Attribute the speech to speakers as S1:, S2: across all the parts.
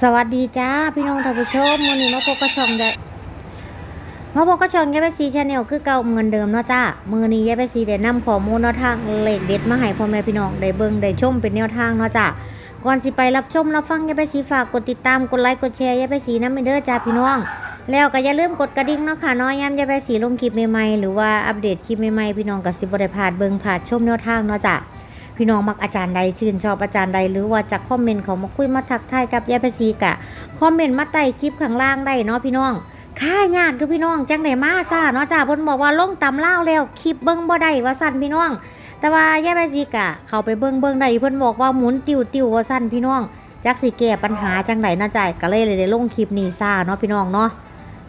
S1: สวัสดีจ้าพี่น้องท่านผู้ชมวันนี้มาพบกับช่องได้มาพบกับช่องยายไปซีชาแนลคือเก่าเงินเดิมเนาะจ้ามือนี้ยายไปซีได้นำข้อมูลแนวทางเลขเด็ดมาให้พ่อแม่พี่น้องได้เบิ่งได้ชมเป็นแนวทางเนาะจ้าก่อนสิไปรับชมรับฟังยายไปซีฝากกดติดตามกดไลค์กดแชร์ยายไปซีน้ำเด้อจ้าพี่น้อง แล้วก็อย่าลืมกดกระดิ่งเนาะค่ะน้อยย้ำยายไปซีลงคลิปใหม่ๆหรือว่าอัปเดตคลิปใหม่ๆพี่น้องกับสิบได้พลาดเบิ่งพลาดชมแนวทางเนาะจ้า พี่น้องมักอาจารย์ใดชื่นชอบอาจารย์ใดหรือว่าจะคอมเมนต์เขามาคุยมาทักทายกับยายภาษีกะคอมเมนต์มาใต้คลิปข้างล่างได้เนาะพี่น้องค่ายากคือพี่น้องจังไดมาซ่าเนาะจ้าเพิ่นบอกว่าลงตำเล่าแล้วคลิปเบิ่งบ่ได้ว่าสั่นพี่น้อง แต่ว่ายายภาษีกะเขาไปเบิ่งเบิ่งได้เพิ่นบอกว่าหมุนติวติวว่าสั่นพี่น้องจักสิแก้ปัญหาจังไดเนาะจ้าก็เลยเลยได้ลงคลิปนี้ซ่าเนาะพี่น้องเนาะ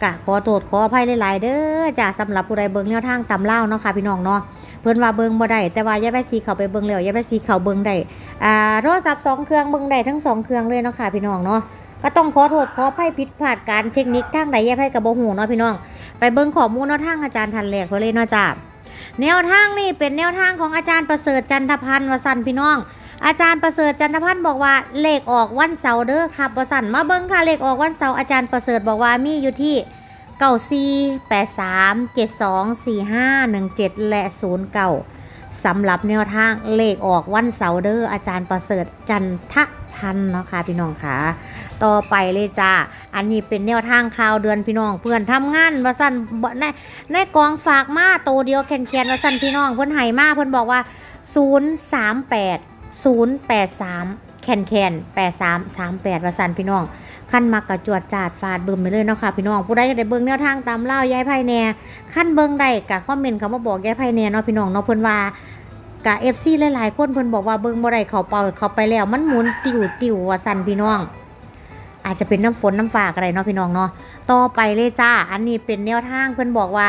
S1: กะขอโทษขออภัยหลายๆเด้อจ้าสำหรับผู้ใดเบิ่งแนวทางตำเล่าเนาะค่ะพี่น้องเนาะ เพิ่นว่าเบิ่งบ่ได้แต่ว่ายายแม่ซีเขาไปเบิ่งแล้วยายแม่ซีเขาเบิ่งได้อ่าโทรศัพท์สองเครื่องเบิ่งได้ทั้งสองเครื่องเลยเนาะค่ะพี่น้องเนาะก็ต้องขอโทษขออภัยผิดพลาดการเทคนิคทางใดยายไผก็บ่ฮู้เนาะพี่น้อง ไปเบิ่งข้อมูลแนวทางอาจารย์ทันแรกเพิ่นเลยเนาะจ้าแนวทางนี่เป็นแนวทางของอาจารย์ประเสริฐจันทพันธ์วสันพี่น้อง อาจารย์ประเสริฐจันทพันธ์บอกว่าเลขออกวันเสาร์เด้อครับวสันมาเบิ่งค่ะเลขออกวันเสาร์อาจารย์ประเสริฐบอกว่ามีอยู่ที่ เก้าสี่แปดสามเจ็ดสองสี่ห้าหนึ่งเจ็ดและศูนย์เก้าสำหรับแนวทางเลขออกวันเสาร์เด้ออาจารย์ประเสริฐจันทพันธ์เนาะค่ะพี่น้องค่ะต่อไปเลยจ้า อันนี้เป็นแนวทางข่าวเดือนพี่น้องเพื่อนทำงานว่าสั้นในในกองฝากมาโตเดียวแคนแคนว่าสั้นพี่น้องเพื่อนไห้มาเพื่อนบอกว่า 038 083 แคนแคน8338ว่าสั้นพี่น้อง ขั้นมักกระจวดจาดฟาดเบิ่มไปเลยเนาะค่ะพี่น้องผู้ใดก็ได้เบิ่งแนวทางตามเล่ายายไพ่แน่ขั้นเบิ่งได้กะคอมเมนต์เขามาบอกยายไพ่แน่เนาะพี่น้องเนาะเพิ่นว่ากะ FC หลายๆคนเพิ่นบอกว่าเบิ่งบ่ได้เขาเป่าเขาไปแล้ว มันหมุนติวติวว่าสั่นพี่น้อง อาจจะเป็นน้ำฝนน้ำฟ้าอะไรเนาะพี่น้องเนาะต่อไปเลยจ้า อันนี้เป็นแนวทางเพิ่นบอกว่า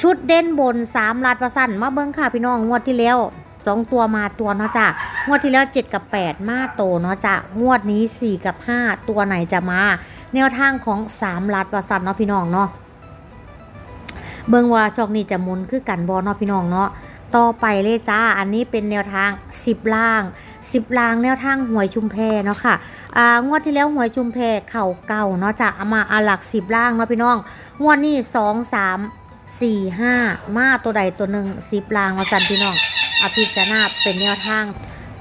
S1: ชุดเด่นบน3ลัดว่าสั่นมาเบิ่งค่ะพี่น้องงวดที่แล้ว องตัวมาตัวเนาะจ้างวดที่แล้ว 7 กับ 8 มาโตเนาะจ้างวดนี้ 4 กับ 5 ตัวไหนจะมา แนวทางของ 3 ลัดว่าสั่นเนาะพี่น้องเนาะเบิ่งว่าช่องนี้จะมุนคือกันบอเนาะพี่น้องเนาะต่อไปเลยจ้า อันนี้เป็นแนวทาง 10 ล่าง 10 ล่างแนวทางหวยชุมแพเนาะค่ะอ่างวดที่แล้วหวยชุมแพเข่าเก่าเนาะจ้ะเอามาอาหลัก 10 ล่างเนาะพี่น้อง งวดนี้ 2 3 4 5 มาตัวใดตัวหนึ่ง10 ล่างว่าสั่นพี่น้อง อภิจารณาเป็นแนวทาง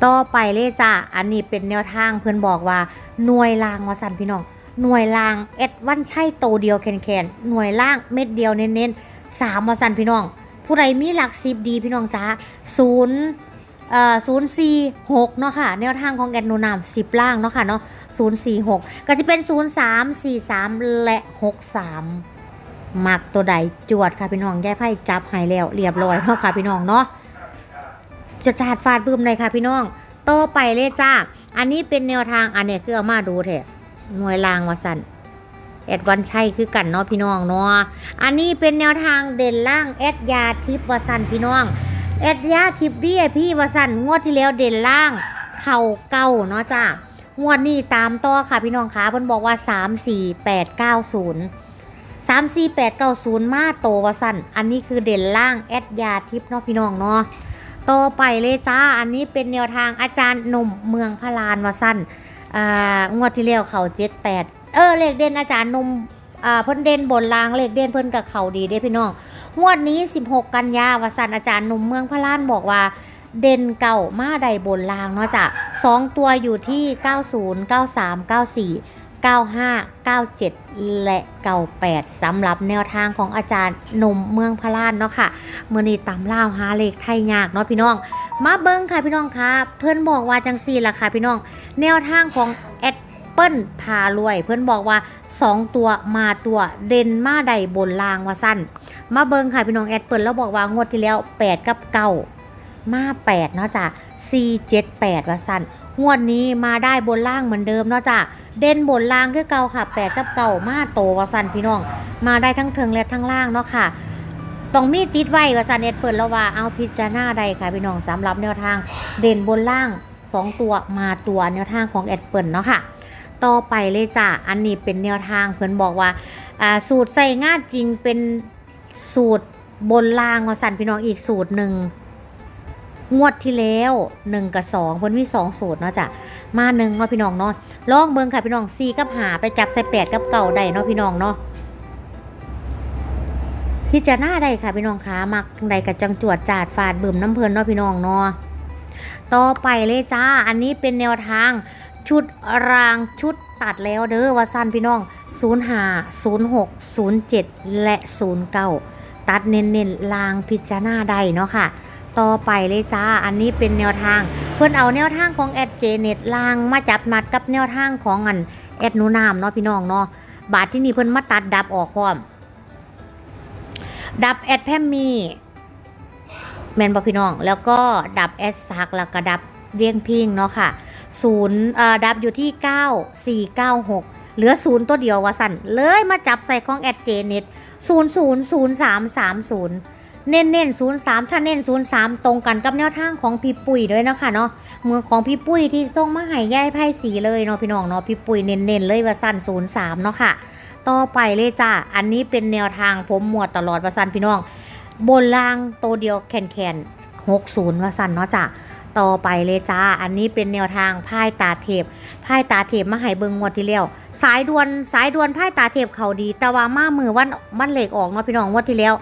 S1: ต่อไปเลยจ้ะอันนี้เป็นแนวทางเพื่อนบอกว่าหน่วยล่างวาสันพี่น้องหน่วยล่างเอ็ดวันใช่โตเดียวแคนแคนๆหน่วยล่างเม็ดเดียวเน้นๆสามวาสันพี่น้อง ผู้ใดมีหลักสิบดีพี่น้องจ้าศูนย์เอ่อศูนย์สี่หกเนาะค่ะ แนวทางของแกนโนนามสิบล่างเนาะค่ะเนาะศูนย์สี่หกก็จะเป็นศูนย์สามสี่สามและหกสามมักตัวใดจวดค่ะพี่น้องแย่ไพ่จับให้แล้วเรียบร้อยเนาะค่ะพี่น้องเนาะ จะจาดฟาดบึ้มเลยค่ะพี่น้องโตไปเลยจ้า อันนี้เป็นแนวทางอันนี้คือเอามาดูเถอะหน่วยรางวสันแอดวันชัยคือกันเนาะพี่น้องเนาะ อันนี้เป็นแนวทางเด่นล่างแอดยาทิพวสันพี่น้องแอดยาทิพย์วีไอพีวสันงวดที่แล้วเด่นล่างเข่าเก้าเนาะจ้างวดนี้ตามต่อค่ะพี่น้องคะเพิ่นบอกว่า 3 4 8 9 0 3 4 8 9 0 มาโตวสันอันนี้คือเด่นล่างแอดยาทิพเนาะพี่น้องเนาะ ต่อไปเลยจ้า อันนี้เป็นแนวทางอาจารย์หนุ่มเมืองพลานวสั้นอ่างวดที่แล้วเขาเจ็ดแปดเออเลขเด่นอาจารย์หนุ่มอ่าเพิ่นเด่นบนรางเลขเด่นเพิ่นกับเขาดีเด้พี่น้องงวดนี้ 16 กันยาวสันอาจารย์หนุ่มเมืองพลานบอกว่าเด่นเก่ามาใดบนรางเนาะจ้ะสองตัวอยู่ที่ 90 93 94 95 97 และ 98สำหรับแนวทางของอาจารย์หนุ่มเมืองพระลานเนาะค่ะเมื่อนี้ตำล่าหาเลขไทยยากเนาะพี่น้อง มาเบิ้งค่ะพี่น้องค่ะ เพื่อนบอกว่าจังซี่ล่ะค่ะพี่น้อง แนวทางของแอดเปิ้ลพารวย เพื่อนบอกว่า 2 ตัวมาตัวเด่นมาใดบนลางว่าสั้นมาเบิ้งค่ะพี่น้องแอดเปิ้ลแล้วบอกว่างวดที่แล้ว 8 กับเก้ามา8เนาะจ้ะ4 7 8ว่าสั้น งวดนี้มาได้บนล่างเหมือนเดิมเนาะจ้ะเด่นบนล่างคือเก่าค่ะ8กับเก่ามาโตว่าสันพี่น้อง มาได้ทั้งเทิงและทั้งล่างเนาะค่ะต้องมีติดไว้กับซันเน็ตเปิดแล้วว่าเอาพิจารณาใดค่ะพี่น้องสำหรับแนวทาง เด่นบนล่าง 2 ตัวมาตัวแนวทางของแอดเปิลเนาะค่ะ ต่อไปเลยจ้ะอันนี้เป็นแนวทางเพื่อนบอกว่าอ่าสูตรใส่งาจริงเป็นสูตรบนล่างว่าสันพี่น้องอีกสูตรหนึ่ง งวดที่แล้วหนึ่งกับสองเพิ่นมีสองสูตรเนาะจ้ะมาหนึ่งเนาะพี่น้องเนาะลองเบิ่งค่ะพี่น้องสี่กับหาไปจับใส่แปดกับเก่าได้เนาะพี่น้องเนาะพิจารณาได้ค่ะพี่น้องคะมักใดกับจังจวดจาดฟาดบิ่มน้ำเพลินเนาะพี่น้องเนาะต่อไปเลยจ้า อันนี้เป็นแนวทางชุดรางชุดตัดแล้วเด้อว่าสั้นพี่น้อง 0 5 0 6 0 7 และ 0 9 ตัดเน้นๆลางพิจารณาได้เนาะค่ะ ต่อไปเลยจ้า อันนี้เป็นแนวทาง เพื่อนเอาแนวทางของแอดเจเน็ตลางมาจับมัดกับแนวทางของอันแอดนูนามเนาะพี่น้องเนาะบาทที่นี่เพื่อนมาตัดดับออกพร้อม ดับแอดแพมมี่แมนบอพี่น้อง แล้วก็ดับแอดซักแล้วก็ดับเวียงพิงเนาะค่ะศูนย์ดับอยู่ที่ 9496 เหลือศูนย์ตัวเดียววะสันเลยมาจับใส่ของแอดเจเน็ตมศูนย์ เน้นเน้นศูนย์สามถ้าเน้นศูนย์สามตรงกันกับแนวทางของพี่ปุ้ยด้วยเนาะค่ะเนาะเมืองของพี่ปุ้ยที่ส่งมาให้ย่ายไพ่สีเลยเนาะพี่น้องเนาะพี่ปุ้ยเน้นเน้นๆเลยว่าสั้นศูนย์สามเนาะค่ะ ต่อไปเลยจ้าอันนี้เป็นแนวทางผมหมวดตลอดว่าสันพี่น้อง บนล่างตัวเดียวแคนแคนหกศูนย์ว่าสันเนาะจ้ะต่อไปเลยจ้า อันนี้เป็นแนวทางพ่ายตาเทพพ่ายตาเทพมาให้เบิงงวดที่แล้วสายดวนสายดวนพ่ายตาเทพเขาดี แต่ว่ามามือวันมันเหล็กออกเนาะพี่น้องงวดที่แล้ว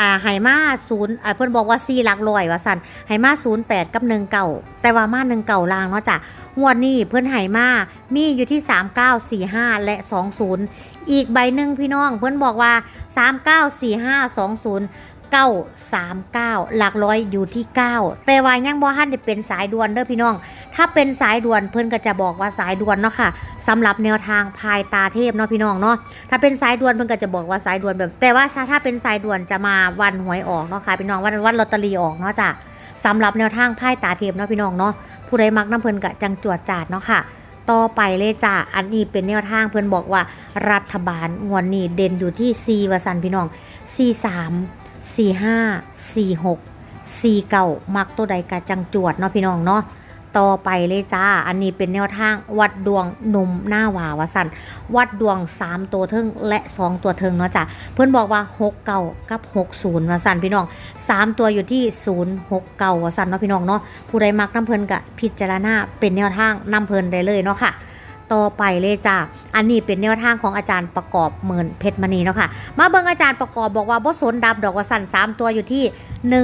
S1: อ่าไฮมาศูนย์อ่าเพื่อนบอกว่าซีหลักลอยว่าสันไฮมาศูนย์แปดกับหนึ่งเก่าแต่ว่ามาหนึ่งเก่าลางเนาะจ้ะงวดนี้เพื่อนไฮมามีอยู่ที่สามเก้าสี่ห้าและสองศูนย์อีกใบหนึ่งพี่น้องเพื่อนบอกว่าสามเก้าสี่ห้าสองศูนย์ 9 หลักร้อยอยู่ที่ 9 แต่ว่ายังบ่ทันได้เป็นสายด่วนเด้อพี่น้อง ถ้าเป็นสายด่วนเพิ่นก็จะบอกว่าสายด่วนเนาะค่ะสำหรับแนวทางพายตาเทพเนาะพี่น้องเนาะถ้าเป็นสายด่วนเพิ่นก็จะบอกว่าสายด่วนแบบ แต่ว่าถ้าเป็นสายด่วนจะมาวันหวยออกเนาะค่ะพี่น้องวันวันลอตเตอรี่ออกเนาะจ้ะสำหรับแนวทางพายตาเทพเนาะพี่น้องเนาะผู้ใดมักน้ำเพิ่นก็จังจวดจาดเนาะค่ะต่อไปเลยจ้ะอันนี้เป็นแนวทางเพื่อนบอกว่ารัฐบาลงวดนี้เด่นอยู่ที่4วสันพี่น้อง 4 3 4 5 4 6 4เก่ามักตัวใดกะจังจวดเนาะพี่น้องเนาะต่อไปเลยจ้า อันนี้เป็นแนวทางวัดดวงหนุ่มหน้าหวาวสันวัดดวง 3 ตัวเทิงและ 2 ตัวเทิงเนาะจ้ะเพื่อนบอกว่า 6 เก่ากับ 6 0วสันพี่น้อง 3 ตัวอยู่ที่ 0 6 เก่าวสันเนาะพี่น้องเนาะผู้ใดมักน้ำเพลินกะพิจารณาเป็นแนวทางน้ำเพลินได้เลยเนาะค่ะ ต่อไปเลยจ้าอันนี้เป็นแนวทางของอาจารย์ประกอบเหมือนเพชรมณีเนาะค่ะ มาเบิ่งอาจารย์ประกอบบอกว่าบ่สนดับดอกว่าสั่น3 ตัวอยู่ที่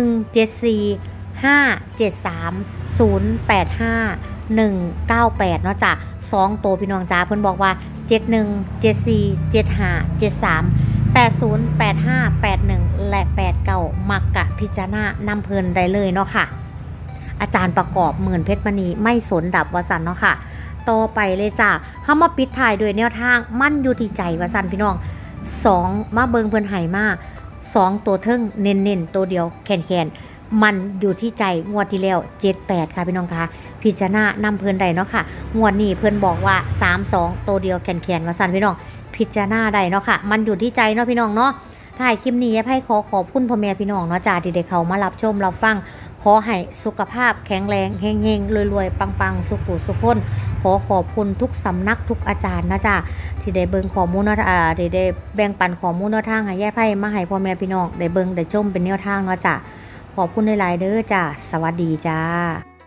S1: 1 7 4 5 7 3 0 8 5 1 9 8 เนาะจ้ะ2ตัวพี่น้องจ้าเพิ่นบอกว่า 71 74 75 73 80 85 81 และ 89 มักกะพิจารณานำเพลินได้เลยเนาะค่ะ อาจารย์ประกอบเหมือนเพชรมณีไม่สนดับวสันเนาะค่ะ ต่อไปเลยจ้าเฮามาปิดท้ายด้วยแนวทางมั่นอยู่ที่ใจว่าซั่นพี่น้องสองมาเบิงเพิ่นไห้มาสองตัวเทิงเน้นๆตัวเดียวแคนๆมันอยู่ที่ใจงวดที่แล้ว78 ค่ะพี่น้องคะพิจารณานำเพิ่อนได้เนาะค่ะงวดนี้เพิ่อนบอกว่า 32 ตัวเดียวแคนๆว่าซั่นพี่น้อง พิจารณาได้เนาะค่ะ มันอยู่ที่ใจเนาะพี่น้องเนาะถ่ายคลิปนี้ให้ขอขอบคุณพ่อแม่พี่น้องเนาะจ้าที่ได้เข้ามารับชมรับฟัง ขอให้สุขภาพแข็งแรงเฮงๆรวยๆปังๆ สุขุสุขพ้น ขอขอบคุณทุกสำนักทุกอาจารย์นะจ๊ะที่ได้เบิ่งข้อมูลเนาะอ่าที่ได้แบ่งปันข้อมูลแนวทางให้แย่ไพ่มาให้พ่อแม่พี่น้องได้เบิ่งได้ชมเป็นแนวทางเนาะจ้ะขอบคุณหลายๆเด้อจ้ะสวัสดีจ้า